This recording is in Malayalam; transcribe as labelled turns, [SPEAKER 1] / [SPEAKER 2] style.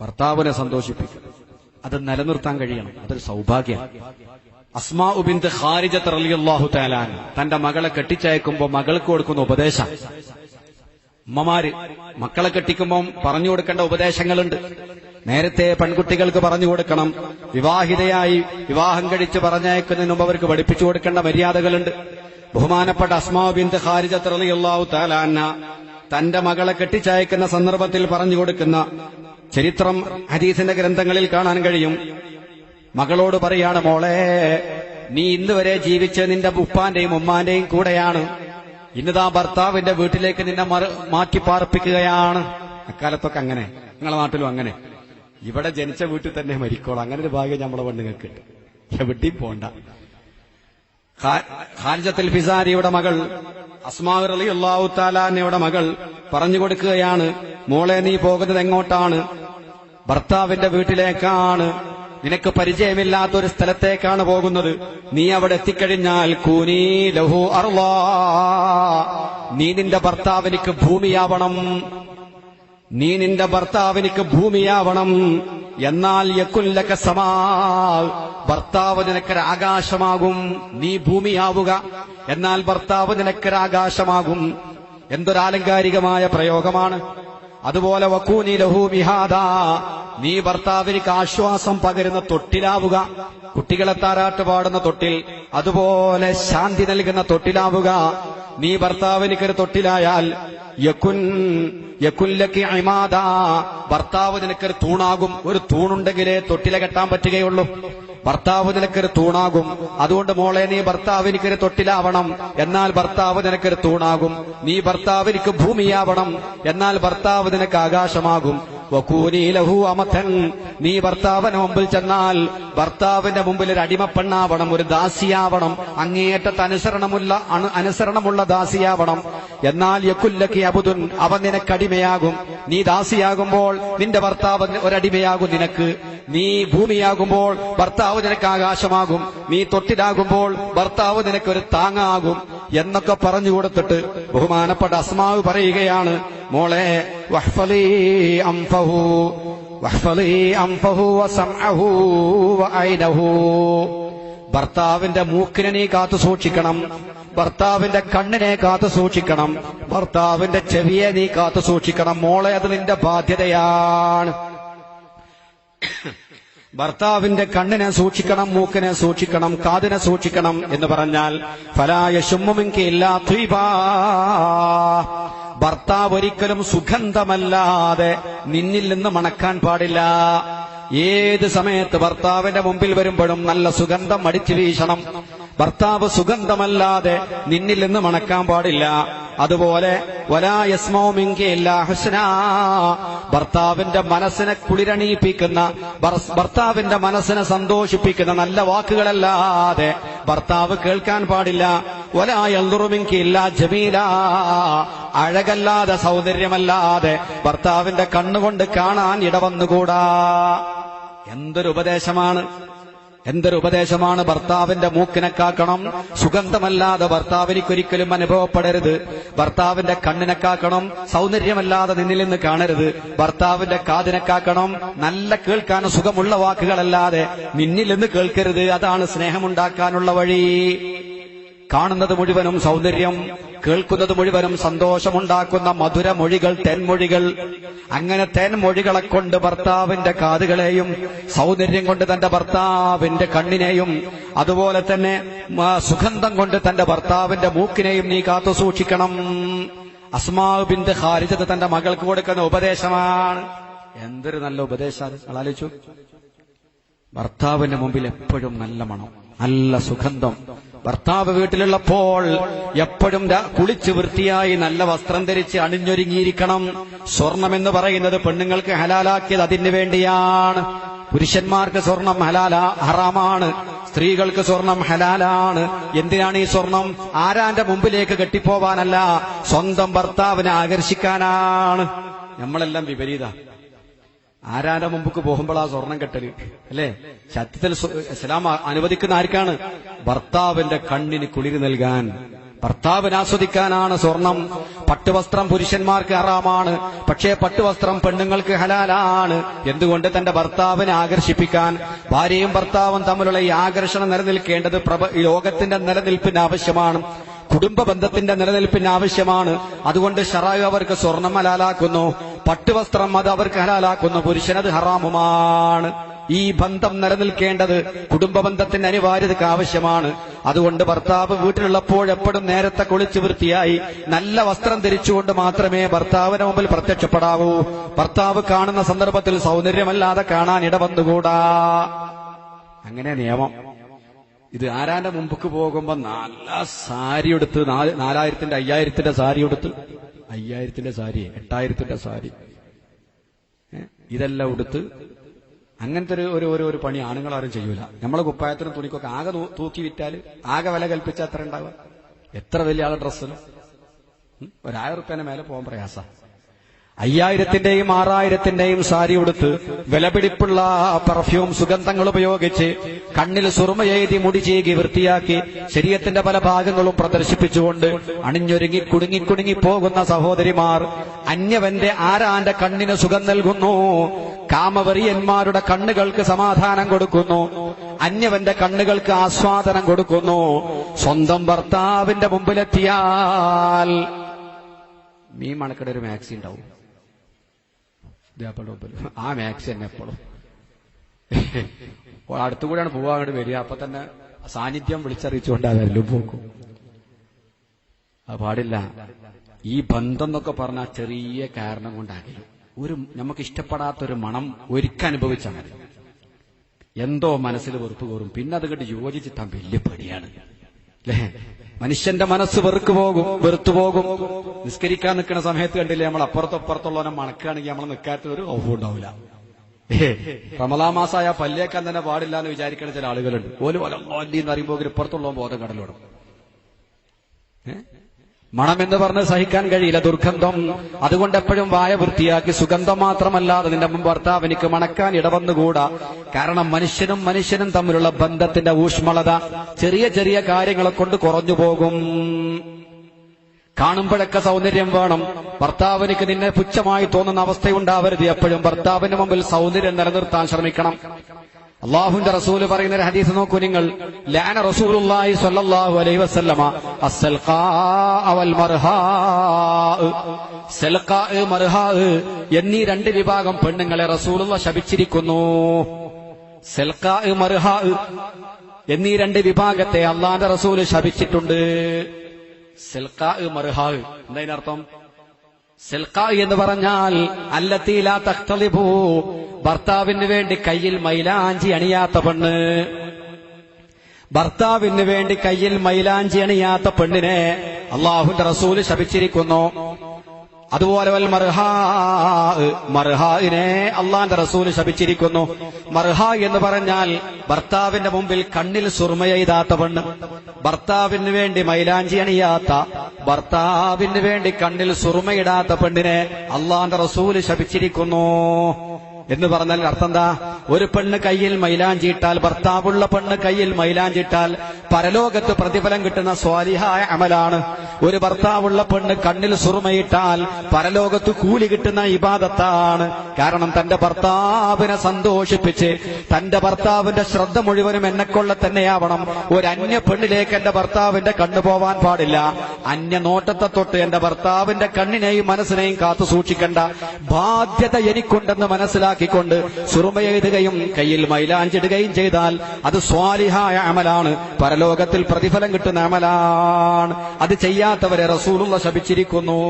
[SPEAKER 1] ഭർത്താവിനെ സന്തോഷിപ്പിക്കണം അത് നിലനിർത്താൻ കഴിയണം. അതൊരു സൗഭാഗ്യം. അസ്മാ ഉബിന്ദ് ഖാരിജത്ത് റളിയല്ലാഹു തആലാൻ തന്റെ മകളെ കെട്ടിച്ചയക്കുമ്പോ മകൾക്ക് കൊടുക്കുന്ന ഉപദേശം. അമ്മമാര് മക്കളെ കെട്ടിക്കുമ്പോൾ പറഞ്ഞു കൊടുക്കേണ്ട ഉപദേശങ്ങളുണ്ട്. നേരത്തെ പെൺകുട്ടികൾക്ക് പറഞ്ഞു കൊടുക്കണം. വിവാഹിതയായി വിവാഹം കഴിച്ച് പറഞ്ഞയക്കുന്നതിന് മുമ്പ് അവർക്ക് പഠിപ്പിച്ചു കൊടുക്കേണ്ട മര്യാദകളുണ്ട്. ബഹുമാനപ്പെട്ട അസ്മാ ബിന്ദ് ഖാരിജത്ത് റളിയല്ലാഹു തആലാന്ന തന്റെ മകളെ കെട്ടിച്ചയക്കുന്ന സന്ദർഭത്തിൽ പറഞ്ഞു കൊടുക്കുന്ന ചരിത്രം ഹദീസിന്റെ ഗ്രന്ഥങ്ങളിൽ കാണാൻ കഴിയും. മകളോട് പറയാണ് മോളെ നീ ഇന്ന് വരെ ജീവിച്ച നിന്റെ ഉപ്പാന്റെയും ഉമ്മാന്റെയും കൂടെയാണ്. ഇന്നതാ ഭർത്താവിന്റെ വീട്ടിലേക്ക് നിന്നെ മാറ്റി പാർപ്പിക്കുകയാണ്. അക്കാലത്തൊക്കെ അങ്ങനെ. നിങ്ങളെ നാട്ടിലും അങ്ങനെ. ഇവിടെ ജനിച്ച വീട്ടിൽ തന്നെ മരിക്കോളാം. അങ്ങനെ ഒരു ഭാഗ്യം നമ്മളെ പെണ്ണുങ്ങൾക്ക് എവിടെയും പോണ്ട. ഹാരിജത്തിൽ ഫിസാരിയുടെ മകൾ അസ്മാവ് അലി അള്ളാഹു മകൾ പറഞ്ഞു കൊടുക്കുകയാണ് മോളെ നീ പോകുന്നത് എങ്ങോട്ടാണ്? ഭർത്താവിന്റെ വീട്ടിലേക്കാണ്. നിനക്ക് പരിചയമില്ലാത്ത ഒരു സ്ഥലത്തേക്കാണ് പോകുന്നത്. നീ അവിടെ എത്തിക്കഴിഞ്ഞാൽ കൂനീ ലഹു അർവാ നീ നിന്റെ ഭർത്താവിനിക്ക് ഭൂമിയാവണം. നീ നിന്റെ ഭർത്താവിനിക്ക് ഭൂമിയാവണം. എന്നാൽ യക്കുല്ലക സമാ ഭർത്താവ് നിനക്കൊരു ആകാശമാകും. നീ ഭൂമിയാവുക. എന്നാൽ ഭർത്താവ് നിനക്കൊരു ആകാശമാകും. എന്തൊരാലങ്കാരികമായ പ്രയോഗമാണ്. അതുപോലെ വക്കൂനി ലഹു മിഹാദ. നീ ഭർത്താവിനിക്ക് ആശ്വാസം പകരുന്ന തൊട്ടിലാവുക. കുട്ടികളെ താരാട്ട് പാടുന്ന തൊട്ടിൽ അതുപോലെ ശാന്തി നൽകുന്ന തൊട്ടിലാവുക. നീ ഭർത്താവിനിക്കൊരു തൊട്ടിലായാൽ യക്കുൻ യക്കുല്ലക്ക് ഇമാദ. ഭർത്താവ് നിനക്കൊരു തൂണാകും. ഒരു തൂണുണ്ടെങ്കിലേ തൊട്ടില കെട്ടാൻ പറ്റുകയുള്ളൂ. ഭർത്താവ് നിനക്കൊരു തൂണാകും. അതുകൊണ്ട് മോളെ നീ ഭർത്താവിനിക്കൊരു തൊട്ടിലാവണം. എന്നാൽ ഭർത്താവ് നിനക്കൊരു തൂണാകും. നീ ഭർത്താവിനിക്ക് ഭൂമിയാവണം. എന്നാൽ ഭർത്താവ് നിനക്ക് ആകാശമാകും. വക്കൂനി ലഹു അമഥൻ. നീ ഭർത്താവിന് മുമ്പിൽ ചെന്നാൽ ഭർത്താവിന്റെ മുമ്പിൽ ഒരു അടിമപ്പെണ്ണാവണം ഒരു ദാസിയാവണം. അങ്ങേയറ്റത്ത് അനുസരണമുള്ള അനുസരണമുള്ള ദാസിയാവണം. എന്നാൽ യക്കുല്ലക്കി അബുദുൻ അവൻ നിനക്കടിമയാകും. നീ ദാസിയാകുമ്പോൾ നിന്റെ ഭർത്താവ് ഒരടിമയാകും നിനക്ക്. നീ ഭൂമിയാകുമ്പോൾ ഭർത്താവ് നിനക്ക് ആകാശമാകും. നീ തൊട്ടിലാകുമ്പോൾ ഭർത്താവ് നിനക്കൊരു താങ്ങാകും. എന്നൊക്കെ പറഞ്ഞു കൊടുത്തിട്ട് ബഹുമാനപ്പെട്ട അസ്മാവ് പറയുകയാണ് മോളെ അംഫഹു അംഫഹു ഭർത്താവിന്റെ മൂക്കിനെ നീ കാത്തു സൂക്ഷിക്കണം ഭർത്താവിന്റെ കണ്ണിനെ കാത്തു സൂക്ഷിക്കണം ഭർത്താവിന്റെ ചെവിയെ നീ കാത്തു സൂക്ഷിക്കണം. മോളെ അത് നിന്റെ ബാധ്യതയാണ്. ഭർത്താവിന്റെ കണ്ണിനെ സൂക്ഷിക്കണം മൂക്കിനെ സൂക്ഷിക്കണം കാതിനെ സൂക്ഷിക്കണം എന്ന് പറഞ്ഞാൽ ഫലായ ശുമ്മില്ല ഭർത്താവ് ഒരിക്കലും സുഗന്ധമല്ലാതെ നിന്നിൽ നിന്ന് മണക്കാൻ പാടില്ല. ഏത് സമയത്ത് ഭർത്താവിന്റെ മുമ്പിൽ വരുമ്പോഴും നല്ല സുഗന്ധം അടിച്ചു വീശണം. ഭർത്താവ് സുഗന്ധമല്ലാതെ നിന്നിൽ നിന്ന് മണക്കാൻ പാടില്ല. അതുപോലെ ഭർത്താവിന്റെ മനസ്സിനെ കുളിരണിയിപ്പിക്കുന്ന ഭർത്താവിന്റെ മനസ്സിനെ സന്തോഷിപ്പിക്കുന്ന നല്ല വാക്കുകളല്ലാതെ ഭർത്താവ് കേൾക്കാൻ പാടില്ല. ഒലായൽറുമിങ്കില്ല ജമീല. അഴകല്ലാതെ സൗന്ദര്യമല്ലാതെ ഭർത്താവിന്റെ കണ്ണുകൊണ്ട് കാണാൻ ഇടവന്നുകൂടാ. എന്തൊരു ഉപദേശമാണ്. എന്തൊരു ഉപദേശമാണ് ഭർത്താവിന്റെ മൂക്കിനെ കാക്കണം. സുഗന്ധമല്ലാതെ ഭർത്താവിനിക്കൊരിക്കലും അനുഭവപ്പെടരുത്. ഭർത്താവിന്റെ കണ്ണിനെ കാക്കണം. സൗന്ദര്യമല്ലാതെ നിന്നിൽ നിന്ന് കാണരുത്. ഭർത്താവിന്റെ കാതിനെ കാക്കണം. നല്ല കേൾക്കാൻ സുഖമുള്ള വാക്കുകളല്ലാതെ നിന്നിൽ നിന്ന് കേൾക്കരുത്. അതാണ് സ്നേഹമുണ്ടാക്കാനുള്ള വഴി. കാണുന്നത് മുഴുവനും സൗന്ദര്യം കേൾക്കുന്നത് മുഴുവനും സന്തോഷമുണ്ടാക്കുന്ന മധുരമൊഴികൾ തേൻമൊഴികൾ അങ്ങനെ തേൻമൊഴികളെ കൊണ്ട് ഭർത്താവിന്റെ കാതുകളെയും സൗന്ദര്യം കൊണ്ട് തന്റെ ഭർത്താവിന്റെ കണ്ണിനെയും അതുപോലെ തന്നെ സുഗന്ധം കൊണ്ട് തന്റെ ഭർത്താവിന്റെ മൂക്കിനെയും നീ കാത്തു സൂക്ഷിക്കണം. അസ്മാബിന്റെ ഹാരിജത് തന്റെ മകൾക്ക് കൊടുക്കുന്ന ഉപദേശമാണ്. എന്തൊരു നല്ല ഉപദേശം ആലോചിച്ചു. ഭർത്താവിന്റെ മുമ്പിൽ എപ്പോഴും നല്ല മണം നല്ല സുഗന്ധം ഭർത്താവ് വീട്ടിലുള്ളപ്പോൾ എപ്പോഴും കുളിച്ച് വൃത്തിയായി നല്ല വസ്ത്രം ധരിച്ച് അണിഞ്ഞൊരുങ്ങിയിരിക്കണം. സ്വർണമെന്ന് പറയുന്നത് പെണ്ണുങ്ങൾക്ക് ഹലാലാക്കിയത് അതിന് വേണ്ടിയാണ്. പുരുഷന്മാർക്ക് സ്വർണം ഹലാല ഹറാമാണ്. സ്ത്രീകൾക്ക് സ്വർണം ഹലാലാണ്. എന്തിനാണ് ഈ സ്വർണം? ആരാന്റെ മുമ്പിലേക്ക് കെട്ടിപ്പോവാനല്ല സ്വന്തം ഭർത്താവിനെ ആകർഷിക്കാനാണ്. നമ്മളെല്ലാം വിപരീത. ആരാന്റെ മുമ്പക്ക് ആ സ്വർണം കെട്ടൽ? അല്ലേ? സത്യത്തിൽ ഇസ്ലാം അനുവദിക്കുന്ന ആർക്കാണ്? ഭർത്താവിന്റെ കണ്ണിന് കുളിര് നൽകാൻ. ഭർത്താവിന് ആസ്വദിക്കാനാണ് സ്വർണം. പട്ടുവസ്ത്രം പുരുഷന്മാർക്ക് ഹറാമാണ്. പക്ഷേ പട്ടുവസ്ത്രം പെണ്ണുങ്ങൾക്ക് ഹലാലാണ്. എന്തുകൊണ്ട് തന്റെ ഭർത്താവിനെ ആകർഷിപ്പിക്കാൻ? ഭാര്യയും ഭർത്താവും തമ്മിലുള്ള ഈ ആകർഷണം നിലനിൽക്കേണ്ടത് ലോകത്തിന്റെ നിലനിൽപ്പിന് ആവശ്യമാണ്. കുടുംബ ബന്ധത്തിന്റെ നിലനിൽപ്പിന് ആവശ്യമാണ്. അതുകൊണ്ട് ഷറായു അവർക്ക് സ്വർണം ഹലാലാക്കുന്നു. പട്ടുവസ്ത്രം അത് അവർക്ക് ഹലാലാക്കുന്ന പുരുഷനത് ഹറാമുമാണ്. ഈ ബന്ധം നിലനിൽക്കേണ്ടത് കുടുംബ ബന്ധത്തിന്റെ അനിവാര്യതയ്ക്ക് ആവശ്യമാണ്. അതുകൊണ്ട് ഭർത്താവ് വീട്ടിലുള്ളപ്പോഴെപ്പോഴും നേരത്തെ കുളിച്ച് വൃത്തിയായി നല്ല വസ്ത്രം ധരിച്ചുകൊണ്ട് മാത്രമേ ഭർത്താവിന് മുമ്പിൽ പ്രത്യക്ഷപ്പെടാവൂ. ഭർത്താവ് കാണുന്ന സന്ദർഭത്തിൽ സൗന്ദര്യമല്ലാതെ കാണാൻ ഇടവന്നുകൂടാ. അങ്ങനെ നിയമം. ഇത് ആരാന്റെ മുമ്പക്ക് പോകുമ്പോ നല്ല സാരി എടുത്ത് നാല് നാലായിരത്തിന്റെ അയ്യായിരത്തിന്റെ സാരി എടുത്ത് അയ്യായിരത്തിന്റെ സാരി എട്ടായിരത്തിന്റെ സാരി. ഇതെല്ലാം ഉടുത്ത് അങ്ങനത്തെ ഒരു ഒരു ഒരു ഒരു പണി ആണുങ്ങൾ ആരും ചെയ്യൂല. നമ്മളെ കുപ്പായത്തിനും തുണിക്കൊക്കെ ആകെ തൂക്കി വിറ്റാൽ ആകെ വില കൽപ്പിച്ച എത്ര ഉണ്ടാവുക? എത്ര വലിയ ആളെ ഡ്രസ്സിന് ഒരായിരം റുപ്യേനെ മേലെ പോകാൻ പ്രയാസ. അയ്യായിരത്തിന്റെയും ആറായിരത്തിന്റെയും സാരി ഉടുത്ത് വിലപിടിപ്പുള്ള പെർഫ്യൂം സുഗന്ധങ്ങൾ ഉപയോഗിച്ച് കണ്ണിൽ സുറുമയെഴുതി മുടി ചെയ്യുകി വൃത്തിയാക്കി ശരീരത്തിന്റെ പല ഭാഗങ്ങളും പ്രദർശിപ്പിച്ചുകൊണ്ട് അണിഞ്ഞൊരുങ്ങി കുടുങ്ങി കുടുങ്ങി പോകുന്ന സഹോദരിമാർ അന്യവന്റെ ആരാന്റെ കണ്ണിന് സുഖം നൽകുന്നു? കാമവറിയന്മാരുടെ കണ്ണുകൾക്ക് സമാധാനം കൊടുക്കുന്നു. അന്യവന്റെ കണ്ണുകൾക്ക് ആസ്വാദനം കൊടുക്കുന്നു. സ്വന്തം ഭർത്താവിന്റെ മുമ്പിലെത്തിയാൽ മീൻ മണക്കട ഒരു മാക്സി ഉണ്ടാവും. ഇതേപ്പോഴും ആ മാക്സ് തന്നെ എപ്പോഴും അടുത്തുകൂടെയാണ് പോവാ അങ്ങോട്ട് വരിക. അപ്പൊ തന്നെ സാന്നിധ്യം വിളിച്ചറിയിച്ചുകൊണ്ട് അതെല്ലാം പോക്കും അത് പാടില്ല. ഈ ബന്ധം എന്നൊക്കെ പറഞ്ഞ ചെറിയ കാരണം കൊണ്ടാകില്ല ഒരു നമുക്ക് ഇഷ്ടപ്പെടാത്തൊരു മണം ഒരിക്കൽ അനുഭവിച്ചാൽ മതി. എന്തോ മനസ്സിൽ വെറുപ്പ് കോറും പിന്നെ അത് കണ്ട് യോജിച്ചിട്ടാൻ വലിയ പടിയാണ്. അല്ലേ? മനുഷ്യന്റെ മനസ്സ് വെറുക്ക് പോകും വെറുത്തു പോകും. നിസ്കരിക്കാൻ നിൽക്കുന്ന സമയത്ത് കണ്ടില്ലേ നമ്മൾ അപ്പുറത്തപ്പുറത്തുള്ളവനെ മണക്കുകയാണെങ്കിൽ നമ്മൾ നിൽക്കാത്ത ഒരു ഓഫ് ഉണ്ടാവില്ല. റമലാ മാസമായ പല്ലേക്കാൻ തന്നെ പാടില്ല എന്ന് വിചാരിക്കുന്ന ചില ആളുകളുണ്ട്. ഓൽ വലി എന്ന് പറയുമ്പോൾ ഇപ്പുറത്തുള്ളവൻ ബോധം കടലോടും. മണമെന്ന് പറഞ്ഞ് സഹിക്കാൻ കഴിയില്ല ദുർഗന്ധം. അതുകൊണ്ട് എപ്പോഴും വായ വൃത്തിയാക്കി സുഗന്ധം മാത്രമല്ലാതെ നിന്റെ ഭർത്താവ് എനിക്ക് മണക്കാൻ ഇടവന്നുകൂടാ. കാരണം മനുഷ്യനും മനുഷ്യനും തമ്മിലുള്ള ബന്ധത്തിന്റെ ഊഷ്മളത ചെറിയ ചെറിയ കാര്യങ്ങളെ കൊണ്ട് കുറഞ്ഞു പോകും. കാണുമ്പോഴൊക്കെ സൗന്ദര്യം വേണം. ഭർത്താവിനിക്ക് നിന്നെ പുച്ഛമായി തോന്നുന്ന അവസ്ഥയുണ്ടാവരുത് എപ്പോഴും. ഭർത്താവിന്റെ മുമ്പിൽ സൗന്ദര്യം നിലനിർത്താൻ ശ്രമിക്കണം. അള്ളാഹുന്റെ റസൂൽ പറയുന്ന ഒരു ഹദീസ് നോക്കൂ നിങ്ങൾ. ലാന റസൂലുള്ളാഹി സ്വല്ലല്ലാഹു അലൈഹി വസല്ലമ അസ്സൽഖാ അവൽ മർഹാ സൽഖാ മർഹാ എന്നീ രണ്ട് വിഭാഗം പെണ്ണുങ്ങളെ റസൂലുള്ള ശപിച്ചിരിക്കുന്നു. സൽഖാ മർഹാ എന്നീ രണ്ട് വിഭാഗത്തെ അള്ളാന്റെ റസൂൽ ശപിച്ചിട്ടുണ്ട്. സൽഖാ മർഹാ എന്തായതിനർത്ഥം സെൽക്കാ എന്ന് പറഞ്ഞാൽ അല്ലത്തീല തഖ്തലിബു ഭർത്താവിന് വേണ്ടി കയ്യിൽ മൈലാഞ്ചി അണിയാത്ത പെണ്ണ്. ഭർത്താവിന് വേണ്ടി കയ്യിൽ മൈലാഞ്ചി അണിയാത്ത പെണ്ണിനെ അള്ളാഹുന്റെ റസൂൽ ശപിച്ചിരിക്കുന്നു. അതുപോലെ മർഹാ മർഹായിനെ അള്ളാന്റെ റസൂൽ ശപിച്ചിരിക്കുന്നു. മർഹ എന്ന് പറഞ്ഞാൽ ഭർത്താവിന്റെ മുമ്പിൽ കണ്ണിൽ സുർമയെയ്താത്ത പെണ്ണ്. ഭർത്താവിന് വേണ്ടി മൈലാഞ്ചി അണിയാത്ത ഭർത്താവിന് വേണ്ടി കണ്ണിൽ സുർമയിടാത്ത പെണ്ണിനെ അള്ളാന്റെ റസൂൽ ശപിച്ചിരിക്കുന്നു. എന്ന് പറഞ്ഞാൽ അർത്ഥം എന്താ ഒരു പെണ്ണ് കയ്യിൽ മൈലാഞ്ചിയിട്ടാൽ ഭർത്താവുള്ള പെണ്ണ് കയ്യിൽ മൈലാഞ്ചിട്ടാൽ പരലോകത്ത് പ്രതിഫലം കിട്ടുന്ന സ്വാലിഹായ അമലാണ്. ഒരു ഭർത്താവുള്ള പെണ്ണ് കണ്ണിൽ സുറുമയിട്ടാൽ പരലോകത്ത് കൂലി കിട്ടുന്ന ഇബാദത്താണ്. കാരണം തന്റെ ഭർത്താവിനെ സന്തോഷിപ്പിച്ച് തന്റെ ഭർത്താവിന്റെ ശ്രദ്ധ മുഴുവനും എന്നെക്കൊള്ള തന്നെയാവണം. ഒരു അന്യ പെണ്ണിലേക്ക് എന്റെ ഭർത്താവിന്റെ കണ്ണു പോവാൻ പാടില്ല. അന്യ നോട്ടത്തെ തൊട്ട് എന്റെ ഭർത്താവിന്റെ കണ്ണിനെയും മനസ്സിനെയും കാത്തു സൂക്ഷിക്കേണ്ട. ബാധ്യത എനിക്കുണ്ടെന്ന് മനസ്സിലാക്കിക്കൊണ്ട് സുറുമയെഴുതുകയും കയ്യിൽ മൈലാഞ്ചിടുകയും ചെയ്താൽ അത് സ്വാലിഹായ അമലാണ്. പരലോകത്തിൽ പ്രതിഫലം കിട്ടുന്ന അമലാണ്. അത് ചെയ്യാത്തവരെ റസൂലുള്ള ശപിച്ചിരിക്കുന്നു.